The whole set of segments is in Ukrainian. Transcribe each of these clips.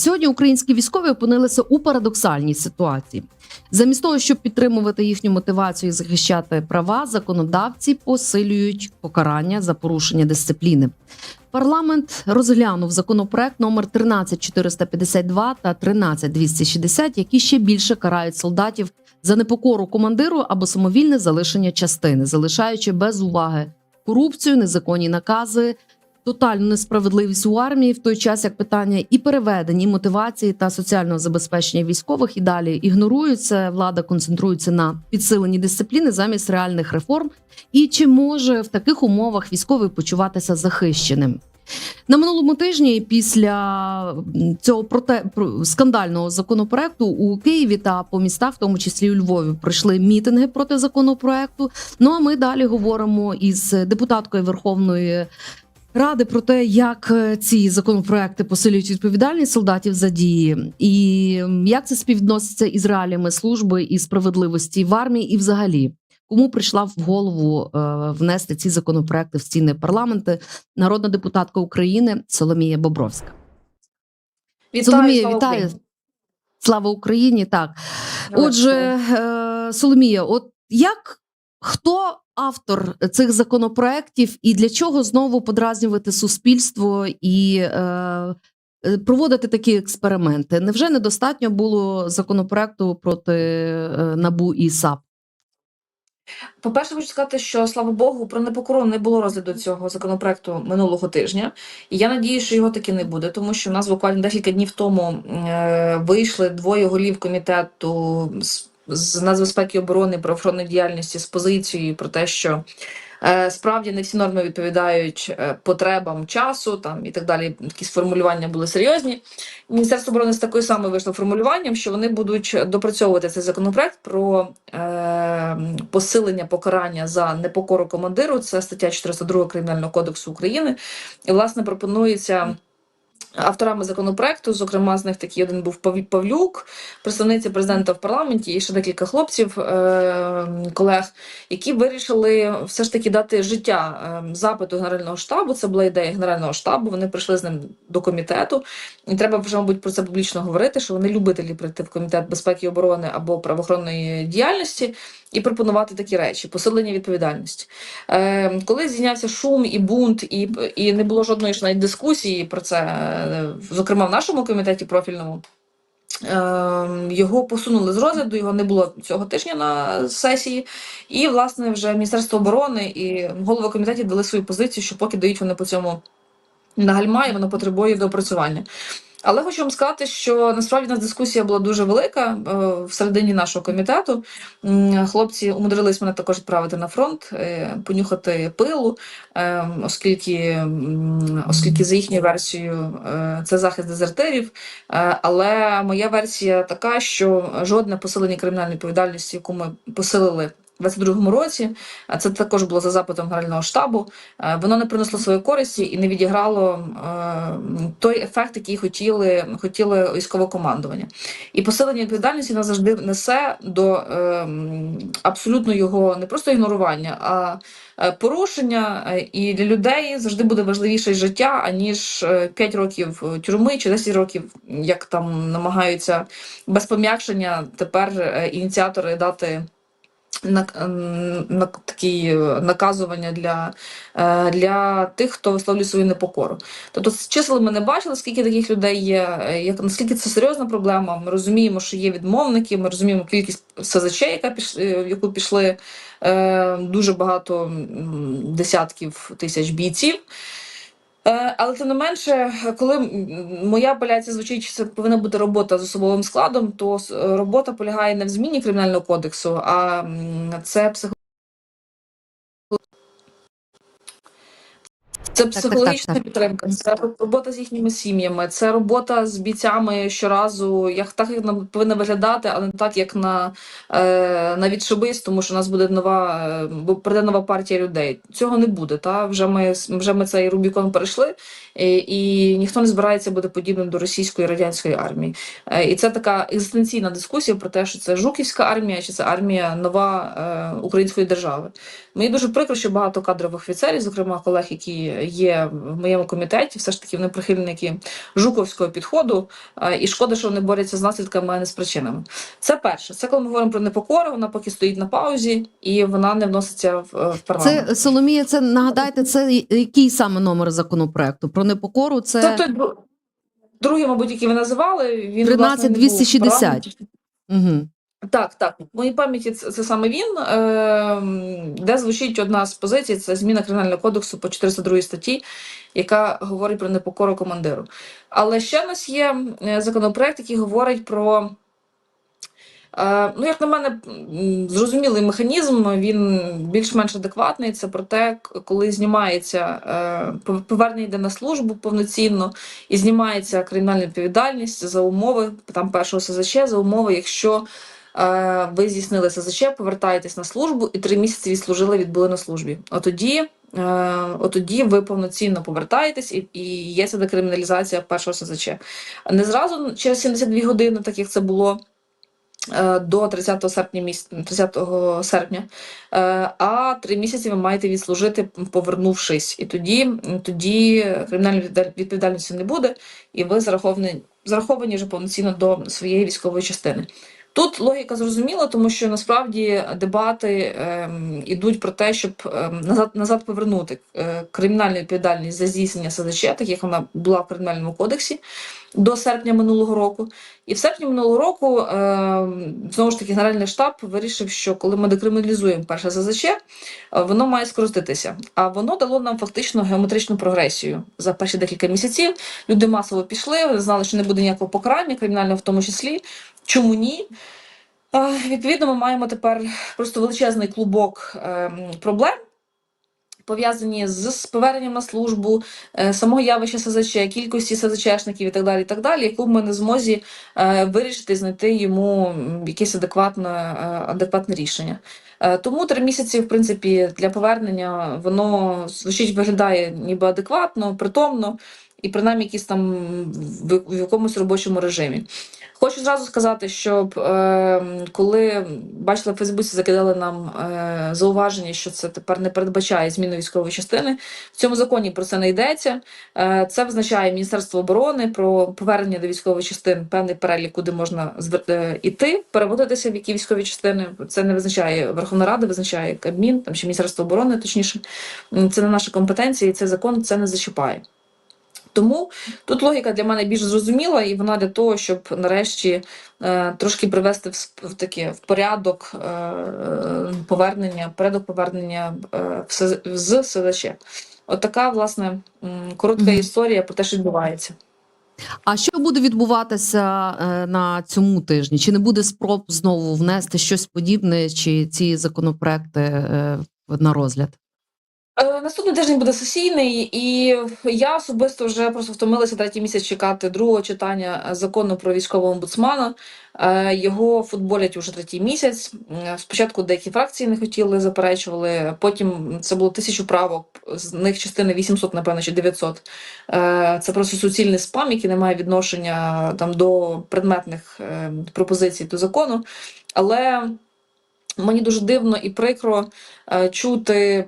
Сьогодні українські військові опинилися у парадоксальній ситуації. Замість того, щоб підтримувати їхню мотивацію і захищати права, законодавці посилюють покарання за порушення дисципліни. Парламент розглянув законопроект номер 13452 та 13260, які ще більше карають солдатів за непокору командиру або самовільне залишення частини, залишаючи без уваги корупцію, незаконні накази, тотальну несправедливість у армії, в той час як питання і переведення, і мотивації та соціального забезпечення військових і далі ігноруються. Влада концентрується на підсиленні дисципліни замість реальних реформ. І чи може в таких умовах військовий почуватися захищеним? На минулому тижні, після цього проте про- скандального законопроекту у Києві та по містах, в тому числі у Львові, пройшли мітинги проти законопроекту. Ну а ми далі говоримо із депутаткою Верховної Ради про те, як е, ці законопроекти посилюють відповідальність солдатів за дії, і як це співвідноситься із реаліями служби і справедливості в армії, і взагалі. Кому прийшла в голову е, внести ці законопроекти в стіни парламенту? Народна депутатка України Соломія Бобровська. Вітаю, Соломія, слава вітаю. Україні. Слава Україні! Так, Героям отже, е, Соломія, от як хто автор цих законопроєктів і для чого знову подразнювати суспільство і е, е, проводити такі експерименти? Невже недостатньо було законопроекту проти е, набу і САП? По-перше, хочу сказати, що слава Богу, про непокору не було розгляду цього законопроекту минулого тижня. І я надію, що його таки не буде, тому що в нас буквально декілька днів тому е, вийшли двоє голів комітету з, з нацбезпеки оборони правоохоронної діяльності з позицією про те, що е, справді не всі норми відповідають е, потребам часу там і так далі. Такі формулювання були серйозні. Міністерство оборони з такою самою вийшло формулюванням, що вони будуть допрацьовувати цей законопроект про е, посилення покарання за непокору командиру. Це стаття 402 Кримінального кодексу України. І власне пропонується. Авторами законопроекту, зокрема, з них такий один був Пав- Павлюк, представниця президента в парламенті, і ще декілька хлопців, е, колег, які вирішили все ж таки дати життя е, запиту Генерального штабу. Це була ідея Генерального штабу. Вони прийшли з ним до комітету. І треба вже, мабуть, про це публічно говорити, що вони любителі прийти в комітет безпеки і оборони або правоохоронної діяльності і пропонувати такі речі: посилення відповідальності. Е, коли зійнявся шум і бунт, і, і не було жодної ж навіть дискусії про це, е, зокрема в нашому комітеті профільному. е, Його посунули з розгляду, його не було цього тижня на сесії. І, власне, вже Міністерство оборони і голови комітетів дали свою позицію, що поки дають вони по цьому на гальма, і воно потребує доопрацювання. Але хочу вам сказати, що насправді у нас дискусія була дуже велика е, всередині нашого комітету. Хлопці умудрились мене також відправити на фронт, е, понюхати пилу, е, оскільки, оскільки за їхньою версією це захист дезертирів. Але моя версія така, що жодне посилення кримінальної відповідальності, яку ми посилили. У 22-му році, а це також було за запитом Генерального штабу. е, Воно не принесло своєї користі і не відіграло е, той ефект, який хотіли, хотіли військове командування. І посилення відповідальності нас завжди несе до е, абсолютно його не просто ігнорування, а е, порушення. І для людей завжди буде важливіше життя, аніж е, 5 років тюрми чи 10 років, як там намагаються без пом'якшення тепер ініціатори дати. На, на такі е, наказування для, е, для тих, хто висловлює свою непокору. Тобто з чисел ми не бачили, скільки таких людей є, е, як наскільки це серйозна проблема. Ми розуміємо, що є відмовники, ми розуміємо кількість СЗЧ, яка в яку пішли е, дуже багато десятків тисяч бійців. Е, Але тим не менше, коли моя апеляція звучить, що це повинна бути робота з особовим складом, то робота полягає не в зміні кримінального кодексу, а це психо... Це так, психологічна так. підтримка, це робота з їхніми сім'ями, це робота з бійцями щоразу, як так як нам повинна виглядати, але не так, як на, е, на відшибись, тому що у нас буде нова, е, бо прийде нова партія людей. Цього не буде. Та вже ми вже ми цей Рубікон перейшли, і, і ніхто не збирається бути подібним до російської радянської армії. Е, І це така екзистенційна дискусія про те, що це жуківська армія, чи це армія нова е, української держави. Мені дуже прикро, що багато кадрових офіцерів, зокрема колег, які є в моєму комітеті. Все ж таки вони прихильники жуковського підходу, і шкода, що вони борються з наслідками, а не з причинами. Це перше. Це коли ми говоримо про непокору, вона поки стоїть на паузі і вона не вноситься в, е, парламент. Це Соломія, це нагадайте, це який саме номер законопроекту? Про непокору це, Це другий, мабуть, який ви називали. Він власне, не 13260. Угу. Так, так. В моїй пам'яті це, це саме він, е, де звучить одна з позицій: це зміна кримінального кодексу по 402 статті, яка говорить про непокору командиру. Але ще в нас є е, законопроект, який говорить про. Е, Ну, як на мене, зрозумілий механізм, він більш-менш адекватний. Це про те, коли знімається е, повернення йде на службу повноцінно і знімається кримінальна відповідальність за умови там першого СЗЧ, за умови, якщо ви здійснили СЗЧ, повертаєтесь на службу і три місяці відслужили, відбули на службі. Отоді, е, отоді ви повноцінно повертаєтесь і, і є ця декриміналізація першого СЗЧ. Не зразу через 72 години, так як це було. е, До 30 серпня місяця 30 серпня, Е, а три місяці ви маєте відслужити, повернувшись, і тоді, тоді кримінальної відповідальності не буде, і ви зараховані, зараховані вже повноцінно до своєї військової частини. Тут логіка зрозуміла, тому що насправді дебати ем, ідуть про те, щоб ем, назад, назад повернути е, кримінальну відповідальність за здійснення СЗЧ, так як вона була в кримінальному кодексі до серпня минулого року. І в серпні минулого року ем, знову ж таки Генеральний штаб вирішив, що коли ми декриміналізуємо перше СЗЧ, е, воно має скоротитися. А воно дало нам фактично геометричну прогресію за перші декілька місяців. Люди масово пішли, знали, що не буде ніякого покарання, кримінального в тому числі. Чому ні? Відповідно, ми маємо тепер просто величезний клубок ем, проблем, пов'язані з, поверненням на службу, е, самого явища СЗЧ, кількості СЗЧшників і так далі, і так далі, яку ми не змозі е, вирішити, знайти йому якесь адекватне, е, адекватне рішення. Тому три місяці, в принципі, для повернення воно звучить, виглядає ніби адекватно, притомно, і принаймні якісь там в, якомусь робочому режимі. Хочу зразу сказати, щоб е, коли бачила в Фейсбуці, закидали нам е, зауваження, що це тепер не передбачає зміну військової частини. В цьому законі про це не йдеться. Е, це визначає Міністерство оборони про повернення до військових частин певний перелік, куди можна звер- е, переводитися в які військові частини. Це не визначає Верховна Рада, визначає Кабмін, там ще Міністерство оборони, точніше. Це не наша компетенція, і цей закон це не зачіпає. Тому тут логіка для мене більш зрозуміла, і вона для того, щоб нарешті е, трошки привести в, в таке в порядок е, повернення, порядок повернення е, в з СЗЧ. От власне, коротка історія про те, що відбувається. А що буде відбуватися е, на цьому тижні? Чи не буде спроб знову внести щось подібне, чи ці законопроекти е, на розгляд? Наступний тиждень буде сесійний, і я особисто вже просто втомилася третій місяць чекати другого читання закону про військового омбудсмана. Е, Його футболять уже третій місяць. Е, Спочатку деякі фракції не хотіли, заперечували. Потім це було тисячу правок, з них частини 800, напевно, чи 900. Е, Це просто суцільний спам, який не має відношення там до предметних пропозицій до закону. Але Мені дуже дивно і прикро е, чути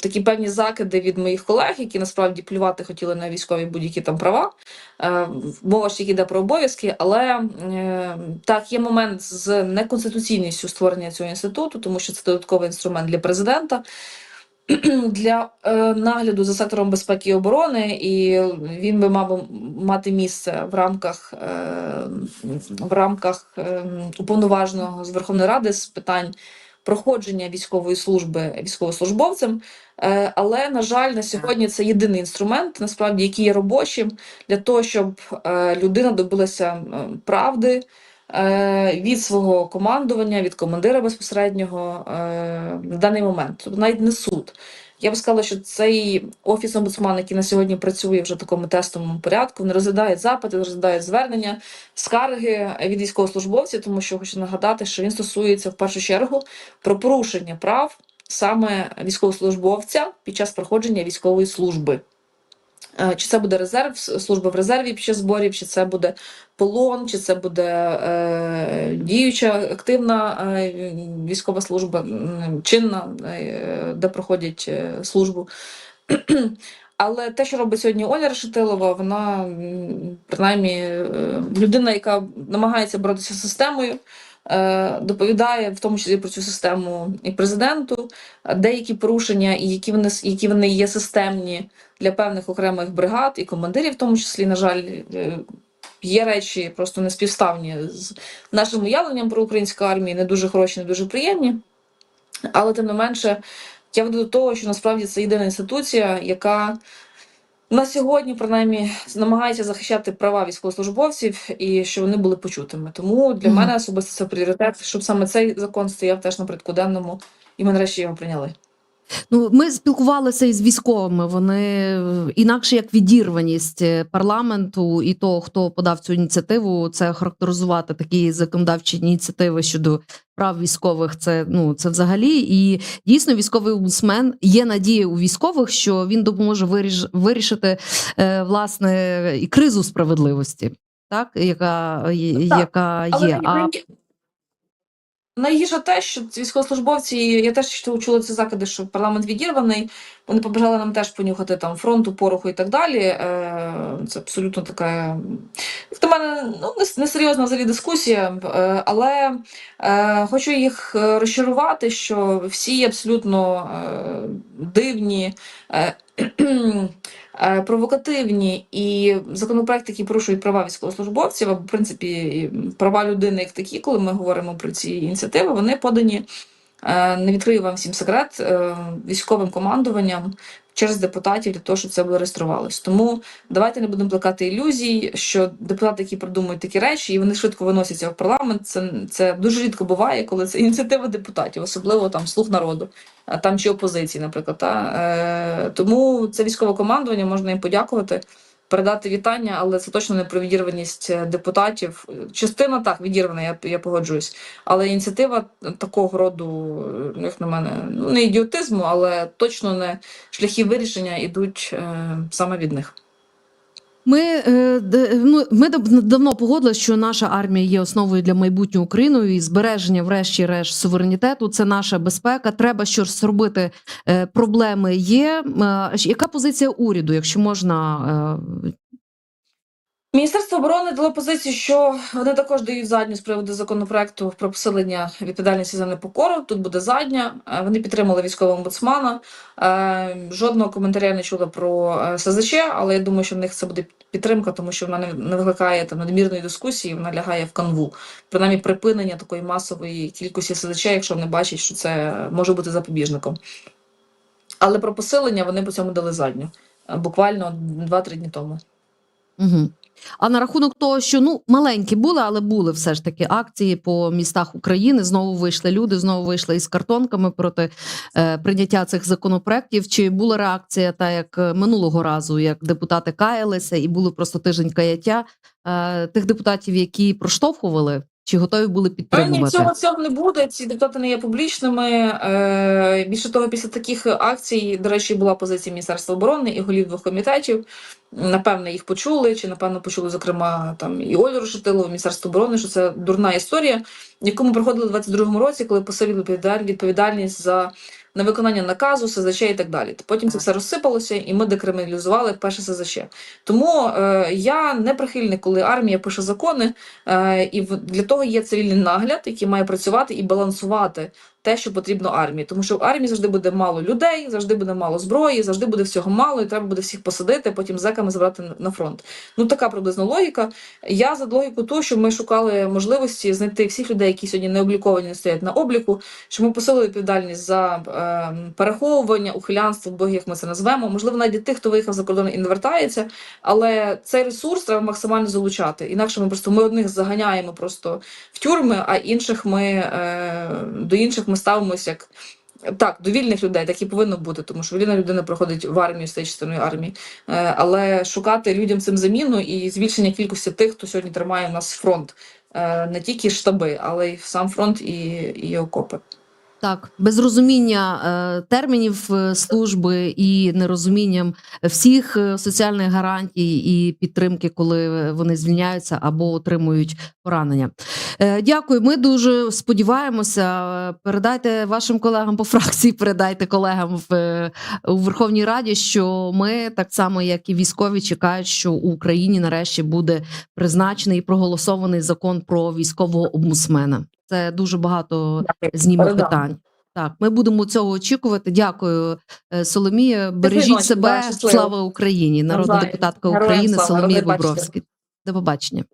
такі певні закиди від моїх колег, які насправді плювати хотіли на військові будь-які там права. Е, мова ж тільки йде про обов'язки, але е, так, є момент з неконституційністю створення цього інституту, тому що це додатковий інструмент для президента. Для е, нагляду за сектором безпеки і оборони, і він би мав мати місце в рамках е, в рамках е, уповноваженого з Верховної Ради з питань проходження військової служби військовослужбовцем. Але на жаль, на сьогодні це єдиний інструмент, насправді, який є робочим для того, щоб людина добилася правди від свого командування, від командира безпосереднього е, на даний момент. Тобто навіть не суд. Я б сказала, що цей офіс омбудсмана, який на сьогодні працює вже в такому тестовому порядку, не розглядає запити, розглядає звернення, скарги від військовослужбовців, тому що хочу нагадати, що він стосується в першу чергу про порушення прав саме військовослужбовця під час проходження військової служби. Е, Чи це буде резерв, служба в резерві під час зборів, чи це буде полон, чи це буде е, діюча активна е, військова служба, чинна, е, де проходять е, службу. Але те, що робить сьогодні Оля Решетилова, вона принаймні е, людина, яка намагається боротися з системою, доповідає в тому числі про цю систему і президенту, е, деякі порушення, і які вони які вони є системні для певних окремих бригад і командирів, в тому числі, на жаль, е, є речі просто неспівставні з нашим уявленням про українську армію, не дуже хороші, не дуже приємні. Але тим не менше, я веду до того, що насправді це єдина інституція, яка на сьогодні, принаймні, намагається захищати права військовослужбовців і щоб вони були почутими. Тому для Мгм. мене особисто це пріоритет, щоб саме цей закон стояв теж на порядку денному, і ми нарешті його прийняли. Ну, ми спілкувалися із військовими. Вони інакше як відірваність е, парламенту і того, хто подав цю ініціативу, це характеризувати такі законодавчі ініціативи щодо прав військових. Це ну це взагалі. І дійсно військовий омбудсмен є надія у військових, що він допоможе виріш, вирішити е, власне і кризу справедливості, так яка, є- Так, яка Але. А найгірше те, що ці військовослужбовці, я теж чу- чула ці закиди, що парламент відірваний. Вони побажали нам теж понюхати там фронту, пороху і так далі. Е, Це абсолютно така, як на мене, ну не- несерйозна взагалі дискусія. Е, Але е, хочу їх розчарувати, що всі абсолютно дивні. Е, Провокативні і законопроекти, які порушують права військовослужбовців, або в принципі права людини, як такі, коли ми говоримо про ці ініціативи, вони подані е, не відкрию вам всім секрет е, військовим командуванням через депутатів для того, щоб це було реєструвалось. Тому давайте не будемо плекати ілюзій, що депутати, які придумують такі речі, і вони швидко виносяться в парламент. Це, це дуже рідко буває, коли це ініціатива депутатів, особливо там слуг народу, а там чи опозиції, наприклад. Та? Е, тому це військове командування, можна їм подякувати. Передати вітання, але це точно не про відірваність е, депутатів. Частина так відірвана, я, я погоджуюсь. Але ініціатива такого роду, е, як на мене, ну не ідіотизму, але точно не шляхи вирішення йдуть е, саме від них. Ми, е, ну, ми давно погодили, що наша армія є основою для майбутнього України і збереження, врешті-решт, суверенітету. Це наша безпека. Треба щось робити. Е, Проблеми є. Е, Яка позиція уряду, якщо можна? Міністерство оборони дало позицію, що вони також дають задню з приводу законопроекту про посилення відповідальності за непокору. Тут буде задня. Е, Вони підтримали військового омбудсмана. Е, Жодного коментаря не чула про е, СЗЧ, але я думаю, що в них це буде підтримка, тому що вона не, викликає там надмірної дискусії, вона лягає в канву. Принаймні припинення такої масової кількості СЗЧ, якщо вони бачать, що це може бути запобіжником. Але про посилення вони по цьому дали задню. Буквально 2-3 дні тому. Угу. А на рахунок того, що ну маленькі були, але були все ж таки акції по містах України. Знову вийшли люди, знову вийшли із картонками проти е, прийняття цих законопроєктів. Чи була реакція, та як е, минулого разу, як депутати каялися, і були просто тиждень каяття е, тих депутатів, які проштовхували, чи готові були Ні, підтримувати? цього цього не буде. Ці депутати не є публічними. Е, більше того, після таких акцій, до речі, була позиція Міністерства оборони і голів двох комітетів. Напевно, їх почули, чи напевно почули, зокрема, там і Олю Рушетилову, Міністерство оборони, що це дурна історія, яку ми проходили у 22-му році, коли посилили відповідальність за невиконання наказу, СЗЧ і так далі. Потім це все розсипалося, і ми декриміналізували перше СЗЧ. Тому е, я не прихильник, коли армія пише закони, Е, І для того є цивільний нагляд, який має працювати і балансувати те, що потрібно армії. Тому що в армії завжди буде мало людей, завжди буде мало зброї, завжди буде всього мало, і треба буде всіх посадити, потім зеками забрати на- фронт. Ну така приблизно логіка. Я за логіку ту, що ми шукали можливості знайти всіх людей, які сьогодні не обліковані, не стоять на обліку, щоб ми посилили відповідальність за е, переховування, ухилянство, бо як ми це назвемо. Можливо, навіть тих, хто виїхав за кордон і не вертається. Але цей ресурс треба максимально залучати. Інакше ми просто ми одних заганяємо просто в тюрми, а інших ми е, до інших ми ставимося як. Так, до вільних людей так і повинно бути, тому що вільна людина проходить в армію, стає частиною армії. Е, але шукати людям цим заміну і збільшення кількості тих, хто сьогодні тримає у нас фронт, е, не тільки штаби, але й сам фронт і, і окопи. Так, без розуміння е, термінів е, служби і нерозумінням всіх е, соціальних гарантій і підтримки, коли вони звільняються або отримують поранення. Дякую. Ми дуже сподіваємося. Передайте вашим колегам по фракції, передайте колегам в у Верховній Раді, що ми так само, як і військові, чекають, що у Україні нарешті буде призначений і проголосований закон про військового омбудсмена. Це дуже багато зніме питань. Так, ми будемо цього очікувати. Дякую, е, Соломія. Бережіть себе. Слава Україні! Народна депутатка України Соломія. Бобровська. До побачення.